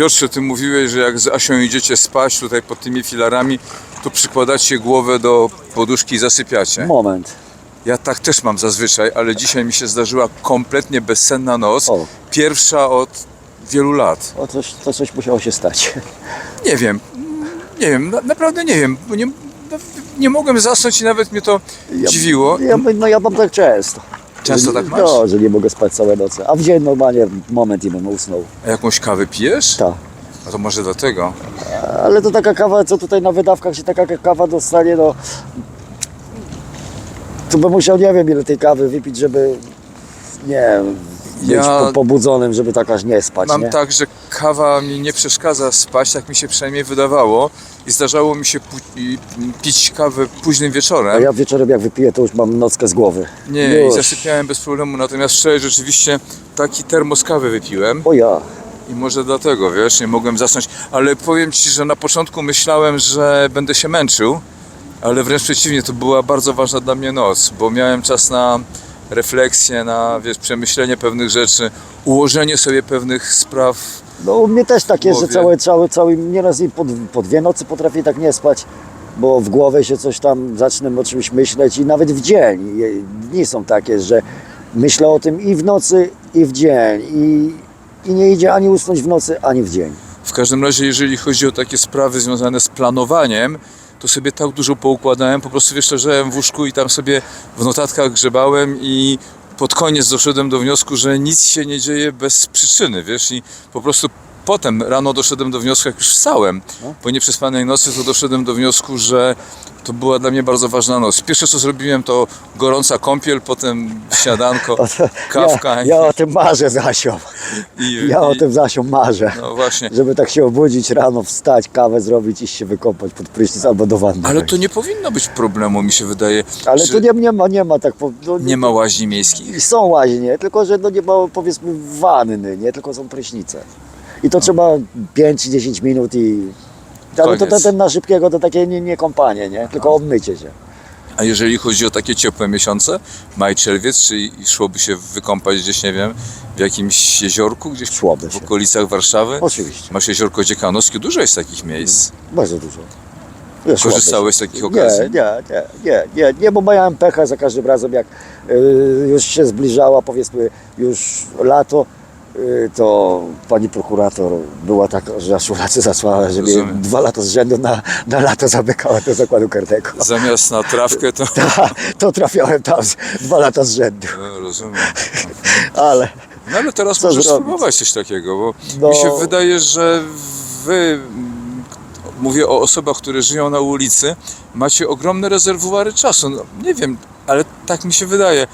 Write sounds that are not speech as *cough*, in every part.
Piotrze, ty mówiłeś, że jak z Asią idziecie spać tutaj pod tymi filarami, to przykładacie głowę do poduszki i zasypiacie. Moment. Ja tak też mam zazwyczaj, ale dzisiaj mi się zdarzyła kompletnie bezsenna noc. O. Pierwsza od wielu lat. O, coś, to coś musiało się stać. Nie wiem, nie wiem, na, naprawdę nie wiem. bo Nie, nie mogłem zasnąć i nawet mnie to dziwiło. Ja, no ja mam tak często. Często tak masz? No, że nie mogę spać całe noce. A w dzień normalnie moment i bym usnął. A jakąś kawę pijesz? Tak. A to może dlatego. Ale to taka kawa, co tutaj na wydawkach się taka kawa dostanie, no... To bym musiał nie wiem ile tej kawy wypić, żeby... Nie wiem, być Ja- po, pobudzonym, żeby tak aż nie spać, Mam nie? tak, że kawa mi nie przeszkadza spać, tak mi się przynajmniej wydawało. I zdarzało mi się pić kawę późnym A wieczorem. ja wieczorem jak wypiję, to już mam nockę z głowy. Nie, Już. i zasypiałem bez problemu. Natomiast wczoraj rzeczywiście taki termos kawy wypiłem. O ja. I może dlatego, wiesz, nie mogłem zasnąć. Ale powiem Ci, że na początku myślałem, że będę się męczył, ale wręcz przeciwnie, to była bardzo ważna dla mnie noc, bo miałem czas na refleksję, na wiesz, przemyślenie pewnych rzeczy, ułożenie sobie pewnych spraw. No u mnie też tak jest, że cały, cały, cały, nieraz i po, po dwie nocy potrafię tak nie spać, bo w głowie się coś tam zacznę o czymś myśleć i nawet w dzień. I- Dni są takie, że myślę o tym i w nocy, i w dzień. I, i nie idzie ani usnąć w nocy, ani w dzień. W każdym razie, jeżeli chodzi o takie sprawy związane z planowaniem, to sobie tak dużo poukładałem, po prostu wiesz, leżałem w łóżku i tam sobie w notatkach grzebałem i pod koniec doszedłem do wniosku, że nic się nie dzieje bez przyczyny, wiesz, i po prostu potem rano doszedłem do wniosku, jak już wstałem, No. po nieprzespanej nocy, to doszedłem do wniosku, że to była dla mnie bardzo ważna noc. Pierwsze co zrobiłem to gorąca kąpiel, potem śniadanko, *laughs* kawka Ja, ja o tym marzę z Asią. i, Ja o i, tym z Asią marzę. no właśnie. Żeby tak się obudzić rano, wstać, kawę zrobić, iść się wykąpać pod prysznic albo do wanny. Ale to nie powinno być problemu, mi się wydaje. Ale Czy tu nie, nie ma, nie ma tak. No, nie ma łaźni miejskich. Są łaźnie, tylko że no nie ma powiedzmy wanny, nie? Tylko są prysznice. I to trzeba 5-10 minut i. Ale to, to Koniec. ten na szybkiego to takie nie, nie kąpanie, nie? Tylko obmycie się. A jeżeli chodzi o takie ciepłe miesiące, maj, czerwiec, czy szłoby się wykąpać gdzieś, nie wiem, w jakimś jeziorku, gdzieś Szłoby w się. okolicach Warszawy? Oczywiście. Masz jeziorko Dziekanowskie, dużo jest takich miejsc. Bardzo dużo. Wiesz, Korzystałeś z takich okazji? Nie, nie, nie, nie, nie, nie, bo miałem pecha za każdym razem, jak y, już się zbliżała, powiedzmy, już lato, to pani prokurator była tak, że aż uracy zasłała, że mnie Rozumiem. dwa lata z rzędu na, na lato zamykała do zakładu karnego. Zamiast na trawkę to... *laughs* Ta, to trafiałem tam z, dwa lata z rzędu. No, rozumiem. Ale No ale teraz Co możesz zrobić? spróbować coś takiego, bo No. mi się wydaje, że wy, mm, mówię o osobach, które żyją na ulicy, macie ogromne rezerwuary czasu. No, nie wiem, ale tak mi się wydaje.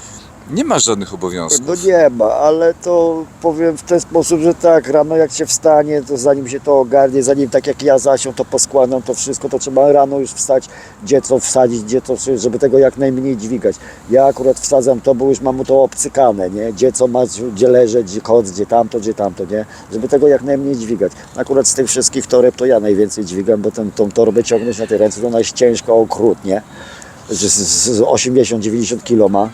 Nie masz żadnych obowiązków. no nie ma, ale to powiem w ten sposób, że tak, rano jak się wstanie, to zanim się to ogarnie, zanim tak jak ja zasią to poskładam, to wszystko, to trzeba rano już wstać, gdzie co wsadzić, gdzie to, żeby tego jak najmniej dźwigać. Ja akurat wsadzam to, bo już mam to obcykane, nie? Gdzie co ma, gdzie leżeć, gdzie koc, gdzie tamto, gdzie tamto, nie? Żeby tego jak najmniej dźwigać. Akurat z tych wszystkich toreb to ja najwięcej dźwigam, bo ten, tą torbę ciągnąć na tej ręce, to ona jest ciężka okrutnie, z, z 80-90 kilo ma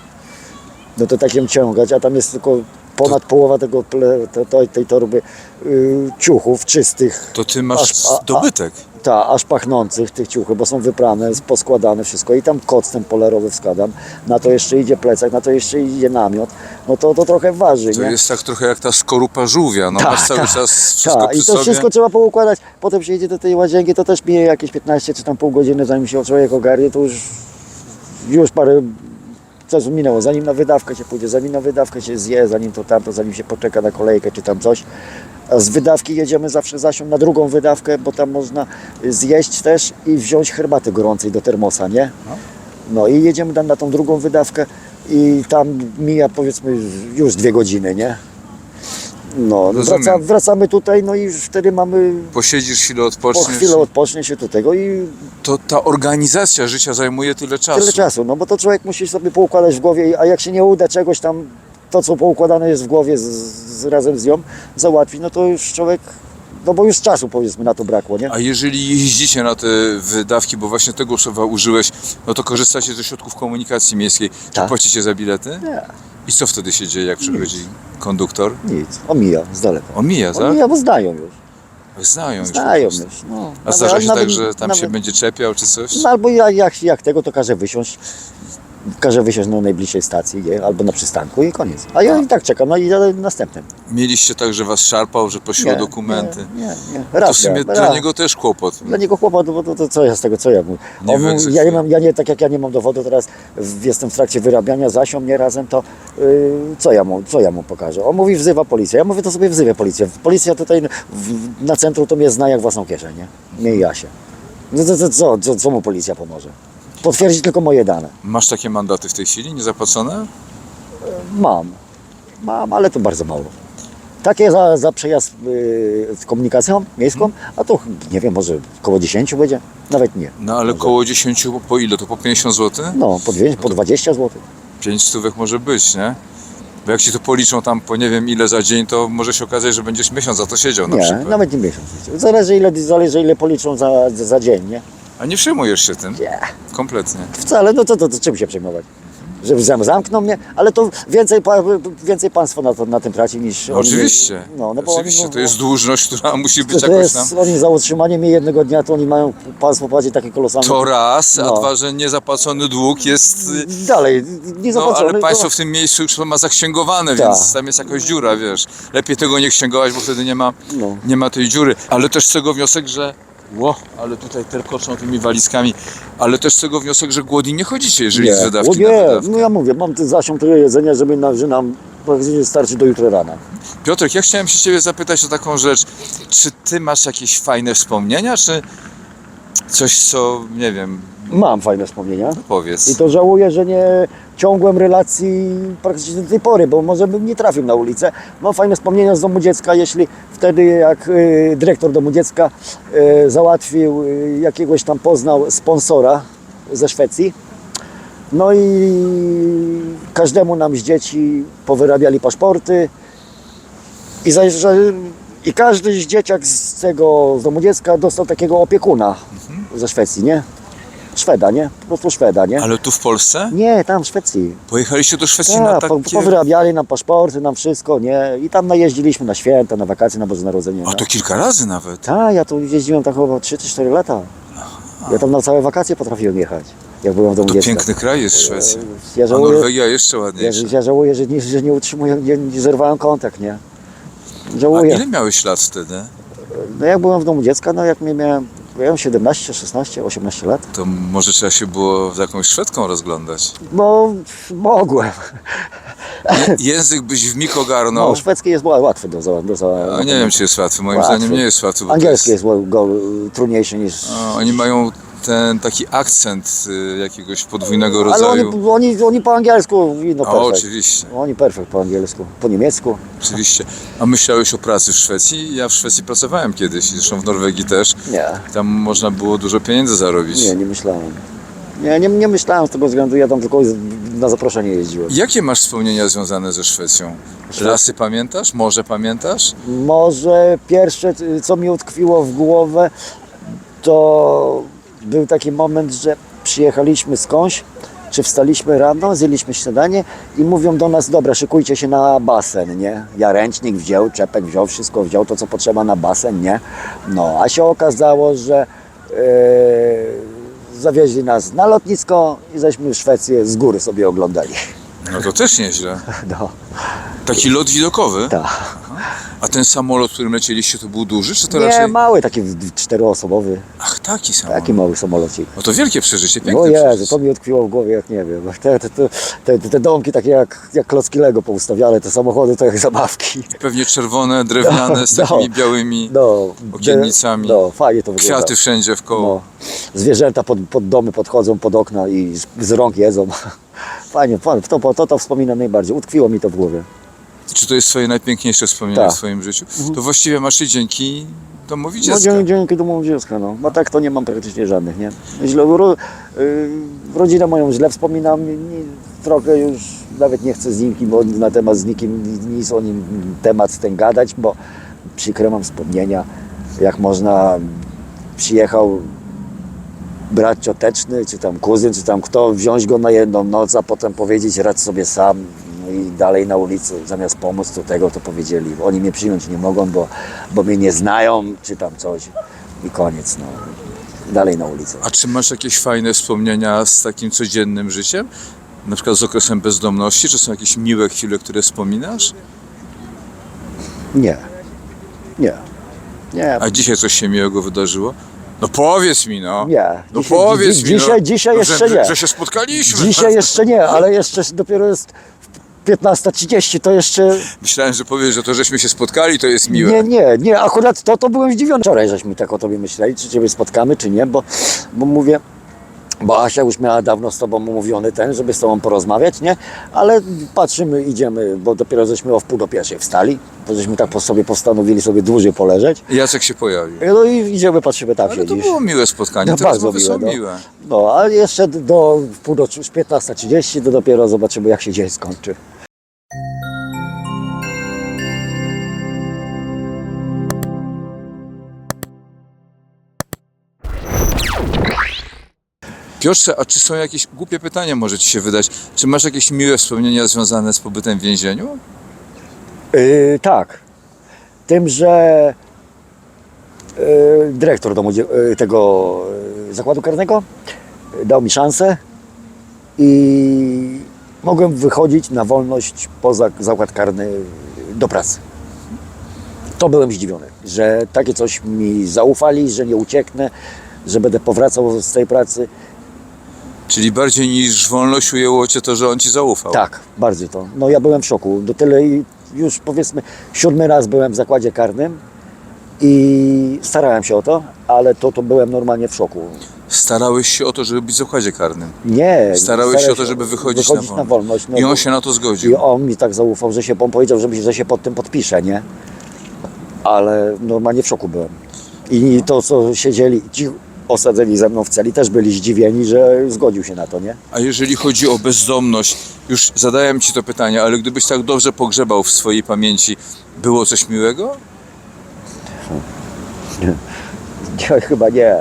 no to tak ją ciągać, a tam jest tylko ponad połowa tego, ple- te, to, tej torby y, ciuchów czystych, To ty masz Aż- a- a- dobytek. ta, aż pachnących tych ciuchów, bo są wyprane, poskładane wszystko i tam koc ten polerowy wskładam, na to jeszcze idzie plecak, na to jeszcze idzie namiot, no to, to trochę waży, To nie? jest tak trochę jak ta skorupa żółwia. No, Tak, masz cały tak, czas wszystko Tak, przy i to sobie. wszystko trzeba poukładać, potem się idzie do tej łazienki, to też mije jakieś 15 czy tam pół godziny, zanim się człowiek ogarnie, to już, już parę czasu minęło, zanim na wydawkę się pójdzie, zanim na wydawkę się zje, zanim to tamto, zanim się poczeka na kolejkę czy tam coś. A z wydawki jedziemy zawsze zasią na drugą wydawkę, bo tam można zjeść też i wziąć herbaty gorącej do termosa, nie? No i jedziemy tam na tą drugą wydawkę i tam mija powiedzmy już dwie godziny, nie? No, Rozumiem. wraca, wracamy tutaj, no i już wtedy mamy Posiedzisz chwilę, po odpoczniesz. chwilę odpocznie się do tego i To ta organizacja życia zajmuje tyle czasu. tyle czasu, no bo to człowiek musi sobie poukładać w głowie, a jak się nie uda czegoś tam, to co poukładane jest w głowie z, z, razem z nią załatwić, no to już człowiek, no bo już czasu powiedzmy na to brakło, nie? A jeżeli jeździcie na te wydawki, bo właśnie tego słowa użyłeś, no to korzystacie ze środków komunikacji miejskiej. Czy Tak. płacicie za bilety? Nie, I co wtedy się dzieje, jak przychodzi konduktor? nic, omija z daleka. Omija, tak? Omija, bo znają już. Znają już po Znają prostu. już. No. A zdarza się Nawet- tak, że tam się nawet- będzie czepiał czy coś? No albo jak, jak, jak tego, to każe wysiąść. Każe wysiąść na najbliższej stacji nie? albo na przystanku i koniec. A ja i tak czekam, no i jadę następnym. Mieliście tak, że was szarpał, że prosił o dokumenty? Nie, nie, nie. To Raz w sumie miałem, dla raz. niego też kłopot. Dla niego kłopot, bo to, to co ja z tego, co ja mu. Nie On ja, nie mam, ja nie, tak jak ja nie mam dowodu teraz, w, jestem w trakcie wyrabiania, zasią mnie razem, to yy, co, ja mu, co ja mu pokażę? On mówi wzywa policję, ja mówię to sobie wzywę policję. Policja tutaj w, na centrum to mnie zna jak własną kieszeń, nie? Nie i ja się. No to, to, co, co, co mu policja pomoże? Potwierdzi tylko moje dane. Masz takie mandaty w tej chwili niezapłacone? Mam, mam, ale to bardzo mało. Takie za, za przejazd yy, z komunikacją miejską, a to nie wiem, może około 10 będzie, nawet nie. No ale koło 10 po ile? To po 50 zł? No, po, dwie, po 20 zł. 5 stówek może być, nie? Bo jak ci to policzą tam po nie wiem ile za dzień, to może się okazać, że będziesz miesiąc za to siedział na Nie, przykład. nawet nie miesiąc. Zależy ile, zależy ile policzą za, za dzień, nie? A nie przejmujesz się tym? Nie. Kompletnie. Wcale, no to, to, to czym się przejmować? Że zam, zamkną mnie, ale to więcej, pa- więcej państwo na, to, na tym traci niż oni. Oczywiście. No, no bo Oczywiście, oni, to jest dłużność, która musi być to, to jakoś jest, tam. oni za utrzymanie mnie jednego dnia, to oni mają państwo płacić takie kolosalne. To raz, a No. dwa, że niezapłacony dług jest. y, Dalej, nie No, ale państwo w tym miejscu już to ma zaksięgowane, Tak. więc tam jest jakaś dziura, wiesz. Lepiej tego nie księgować, bo wtedy nie ma, No. nie ma tej dziury. Ale też z tego wniosek, że. Ło, ale tutaj terkoczą tymi walizkami. Ale też z tego wniosek, że głodni nie chodzicie, jeżeli nie, z O wydawki nie, na wydawkę. no ja mówię, mam ty zasią tyle jedzenia, żeby na, że nam praktycznie starczy do jutra rana. Piotrek, ja chciałem się Ciebie zapytać o taką rzecz. Czy Ty masz jakieś fajne wspomnienia, czy coś, co, nie wiem, Mam fajne wspomnienia. powiedz. I to żałuję, że nie ciągłem relacji praktycznie do tej pory, bo może bym nie trafił na ulicę. Mam fajne wspomnienia z domu dziecka, jeśli wtedy jak y, dyrektor domu dziecka y, załatwił y, jakiegoś tam poznał sponsora ze Szwecji. No i każdemu nam z dzieci powyrabiali paszporty i, za, i każdy z dzieciak z tego z domu dziecka dostał takiego opiekuna ze Szwecji, nie? Szweda, nie? Po prostu Szweda, nie? Ale tu w Polsce? Nie, tam w Szwecji. Pojechaliście do Szwecji na Tak, po, takie... powyrabiali nam paszporty, nam wszystko, nie? I tam najeździliśmy na święta, na wakacje, na Boże Narodzenie. A no. to kilka razy nawet. Tak, ja tu jeździłem tak chyba 3 czy 4 lata. Ja tam na całe wakacje potrafiłem jechać, jak byłem w domu To dziecka. piękny kraj jest Szwecja. Ja A żałuję, Norwegia jeszcze ja, ładniejsza. ja żałuję że, nie, że nie utrzymuję, nie, nie zerwałem kontakt, nie? A Żałuję. ile miałeś lat wtedy? No jak byłem w domu dziecka, no jak mnie miałem, miałem 17, 16, 18 lat. To może trzeba się było z jakąś Szwedką rozglądać. No, mogłem. Język byś w mig ogarnął. No, szwedzki jest ła- łatwy do za, do za, A nie wiem, czy jest łatwy. Moim Łatwy. zdaniem nie jest łatwy. Bo to Angielski jest ła- go, trudniejszy niż... Oni mają ten taki akcent y, jakiegoś podwójnego Ale rodzaju. oni, oni, oni po angielsku no O, perfekt. oczywiście, Oni perfekt po angielsku, po niemiecku. oczywiście. A myślałeś o pracy w Szwecji? Ja w Szwecji pracowałem kiedyś, zresztą w Norwegii też. Nie, Tam można było dużo pieniędzy zarobić. nie, nie myślałem. Nie, nie, nie myślałem z tego względu, ja tam tylko z- na zaproszenie jeździłem. Jakie masz wspomnienia związane ze Szwecją? Lasy pamiętasz? Morze pamiętasz? Może pierwsze, y, co mi utkwiło w głowę, to był taki moment, że przyjechaliśmy skądś, czy wstaliśmy rano, zjedliśmy śniadanie i mówią do nas, dobra, szykujcie się na basen, nie? Ja ręcznik wziął, czepek wziął, wszystko wziął, to co potrzeba na basen, nie? No, a się okazało, że yy, zawieźli nas na lotnisko i żeśmy Szwecję z góry sobie oglądali. No to też nieźle. *laughs* No, Taki lot widokowy. tak. A ten samolot, którym lecieliście, to był duży, czy to Nie, raczej... mały, taki czteroosobowy, Ach, taki samolot. taki mały samolocik. No to wielkie przeżycie, piękne O Jezu, to mi utkwiło w głowie, jak nie wiem. *laughs* Te, te, te, te, domki takie jak, jak klocki Lego poustawiane, te samochody to jak zabawki. Pewnie czerwone, drewniane, *laughs* z No, takimi białymi No, Okiennicami. No, fajnie to wygląda. kwiaty wszędzie w koło. No. Zwierzęta pod, pod domy podchodzą, pod okna i z, z rąk jedzą. *laughs* Fajnie, to, to, to wspominam najbardziej. Utkwiło mi to w głowie. Czy to jest twoje najpiękniejsze wspomnienie Tak. w swoim życiu? To właściwie masz je dzięki domowi No, dziecka. dzięki, dzięki domu dziecka, no. Bo tak to nie mam praktycznie żadnych, nie? Źle, ro, y, rodzinę moją źle wspominam, nie, trochę już nawet nie chcę z nikim bo na temat z nikim nic o nim temat ten gadać, bo przykre mam wspomnienia, jak można przyjechał brat cioteczny, czy tam kuzyn, czy tam kto, wziąć go na jedną noc, a potem powiedzieć radź sobie sam. I dalej na ulicy, zamiast pomóc do tego, to powiedzieli, oni mnie przyjąć nie mogą, bo, bo mnie nie znają, czy tam coś. I koniec, no. Dalej na ulicę. A czy masz jakieś fajne wspomnienia z takim codziennym życiem? Na przykład z okresem bezdomności? Czy są jakieś miłe chwile, które wspominasz? Nie. Nie. Nie. A dzisiaj coś się miłego wydarzyło? No powiedz mi, no. Nie. No Dzisiaj- powiedz dzi- mi, no. dzisiaj- dzisiaj no, jeszcze że, nie. Że się spotkaliśmy. Dzisiaj jeszcze nie, ale jeszcze dopiero jest 15.30, to jeszcze... Myślałem, że powiesz, że to, żeśmy się spotkali, to jest miłe. Nie, nie, nie, akurat to, to byłem zdziwiony. Wczoraj żeśmy tak o tobie myśleli, czy ciebie spotkamy, czy nie, bo, bo mówię, bo Asia już miała dawno z tobą umówiony ten, żeby z tobą porozmawiać, nie? Ale patrzymy, idziemy, bo dopiero żeśmy o wpół do pierwszej wstali, bo żeśmy tak po sobie postanowili sobie dłużej poleżeć. Jacek się pojawił. No i idziemy, patrzymy, tam Ale to siedzisz. było miłe spotkanie, No bardzo miłe, no. miłe. No, a jeszcze do wpół do 15.30, to dopiero zobaczymy, jak się dzień skończy. Piotrze, a czy są jakieś głupie pytania, może ci się wydać? Czy masz jakieś miłe wspomnienia związane z pobytem w więzieniu? Yy, tak. Tym, że yy, dyrektor domu, yy, tego yy, zakładu karnego dał mi szansę i mogłem wychodzić na wolność poza zakład karny do pracy. To byłem zdziwiony, że takie coś mi zaufali, że nie ucieknę, że będę powracał z tej pracy. Czyli bardziej niż wolność ujęło cię to, że on ci zaufał. Tak, bardzo to. No ja byłem w szoku. Do tyle i już powiedzmy siódmy raz byłem w zakładzie karnym i starałem się o to, ale to, to byłem normalnie w szoku. Starałeś się o to, żeby być w zakładzie karnym. Nie. Starałeś się o to, żeby wychodzić, wychodzić na na wolność. wolność. no I on się na to I zgodził. on mi tak zaufał, że się on powiedział, że, że się pod tym podpisze, nie? Ale normalnie w szoku byłem. I to, co siedzieli, ci osadzeni ze mną w celi, też byli zdziwieni, że zgodził się na to, nie? A jeżeli chodzi o bezdomność, już zadałem ci to pytanie, ale gdybyś tak dobrze pogrzebał w swojej pamięci, było coś miłego? *laughs* Nie, chyba nie,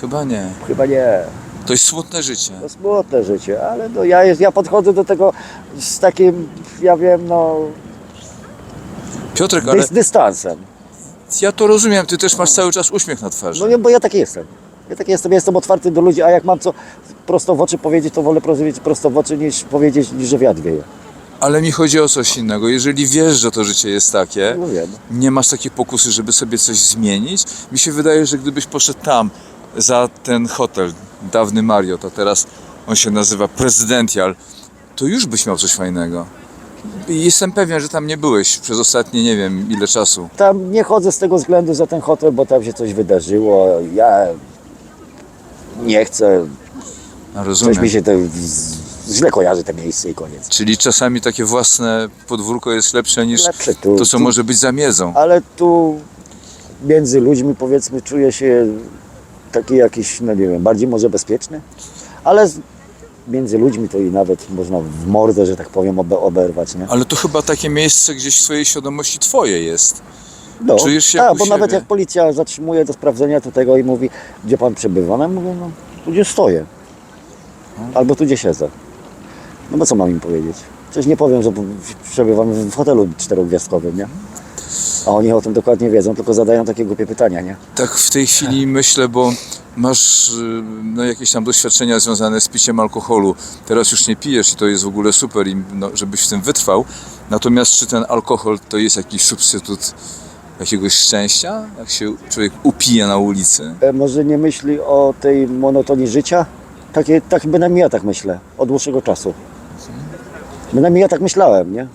Chyba nie. chyba nie. To jest smutne życie. To smutne życie, ale no ja, jest, ja podchodzę do tego z takim, ja wiem, no, Piotrek, ale dys, dystansem. ja to rozumiem, ty też masz cały czas uśmiech na twarzy. No nie, bo ja taki jestem. Ja taki jestem, ja jestem otwarty do ludzi, a jak mam co prosto w oczy powiedzieć, to wolę powiedzieć prosto w oczy, niż powiedzieć, że wiatr wieje. Ale mi chodzi o coś innego. Jeżeli wiesz, że to życie jest takie, No wiem. nie masz takiej pokusy, żeby sobie coś zmienić, mi się wydaje, że gdybyś poszedł tam, za ten hotel, dawny Marriott, a teraz on się nazywa Presidential, to już byś miał coś fajnego. I jestem pewien, że tam nie byłeś przez ostatnie nie wiem ile czasu. Tam nie chodzę z tego względu za ten hotel, bo tam się coś wydarzyło. Ja nie chcę, A coś Rozumiem. mi się to źle kojarzy te miejsce i koniec. Czyli czasami takie własne podwórko jest lepsze niż Lepsze tu, to, co tu, może być zamiedzą. Ale tu między ludźmi powiedzmy czuję się taki jakiś, no nie wiem, bardziej może bezpieczny, ale z, między ludźmi to i nawet można w mordę, że tak powiem, obe, oberwać, nie? Ale to chyba takie miejsce gdzieś w swojej świadomości twoje jest. No, czujesz się tak, u bo nawet siebie. jak policja zatrzymuje do sprawdzenia tu tego i mówi, gdzie pan przebywa, no ja mówię, no tu gdzie stoję, albo tu gdzie siedzę. No bo co mam im powiedzieć? Przecież nie powiem, że przebywam w hotelu czterogwiazdkowym, nie? A oni o tym dokładnie wiedzą, tylko zadają takie głupie pytania, nie? Tak w tej chwili myślę, bo masz y, no, jakieś tam doświadczenia związane z piciem alkoholu. Teraz już nie pijesz i to jest w ogóle super, i, no, żebyś w tym wytrwał. Natomiast czy ten alkohol to jest jakiś substytut jakiegoś szczęścia? Jak się człowiek upija na ulicy? E, może nie myśli o tej monotonii życia? Takie, tak bynajmniej ja tak myślę, od dłuższego czasu. Bynajmniej ja tak myślałem, nie?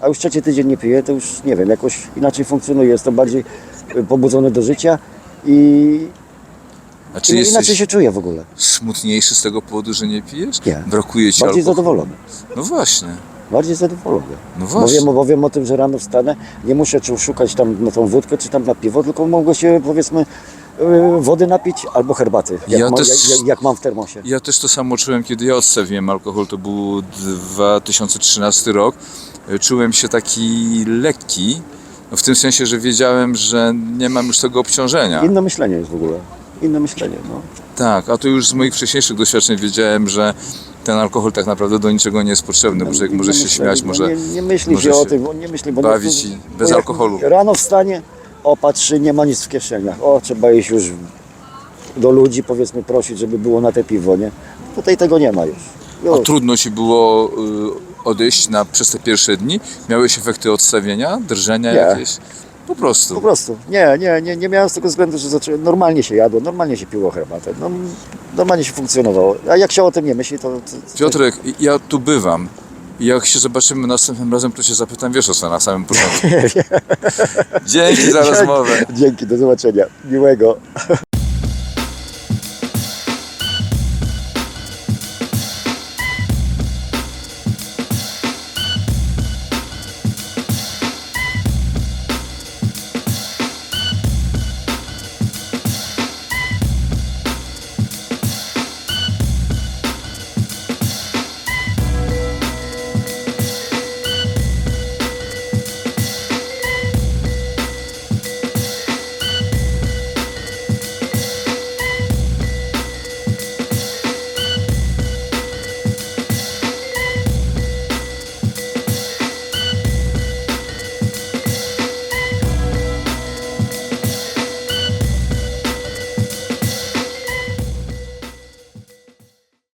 A już trzeci tydzień nie piję, to już nie wiem, jakoś inaczej funkcjonuje. Jestem bardziej e, pobudzony do życia i, A czy i inaczej jesteś się czuję w ogóle. smutniejszy z tego powodu, że nie pijesz? Nie. Brakuje ci Bardziej alkoholu? zadowolony. No właśnie. Bardziej zadowolony. No Bo właśnie. wiem, bo wiem o tym, że rano wstanę, nie muszę czy szukać tam na tą wódkę, czy tam na piwo, tylko mogę się powiedzmy e, wody napić albo herbaty, jak, Ja ma, też- jak, jak, jak mam w termosie. Ja też to samo czułem, kiedy ja odstawiłem alkohol. To był 2013 rok. E, Czułem się taki lekki, no w tym sensie, że wiedziałem, że nie mam już tego obciążenia. Inne myślenie jest w ogóle. Inne myślenie, no. Tak, a to już z moich wcześniejszych doświadczeń wiedziałem, że ten alkohol tak naprawdę do niczego nie jest potrzebny, bo człowiek może się śmiać, może Nie, nie myśli może się o tym, nie myśli, bo bawić no, i bo bez alkoholu. Rano wstanie, o patrzy, nie ma nic w kieszeniach. O, trzeba iść już do ludzi, powiedzmy, prosić, żeby było na te piwo, nie? Tutaj tego nie ma już. A już. trudno ci było y, odejść na, przez te pierwsze dni? Miałeś efekty odstawienia, drżenia Nie. jakieś? Po Po prostu. prostu. Nie, nie, nie, nie miałem z tego względu, że zacząłem, normalnie się jadło, normalnie się piło herbatę, no, normalnie się funkcjonowało. A jak się o tym nie myśli, to... to, to Piotrek, ja tu bywam. I jak się zobaczymy następnym razem, to się zapytam, wiesz o co na samym początku. *laughs* Dzięki za rozmowę. Dzięki, do zobaczenia. Miłego.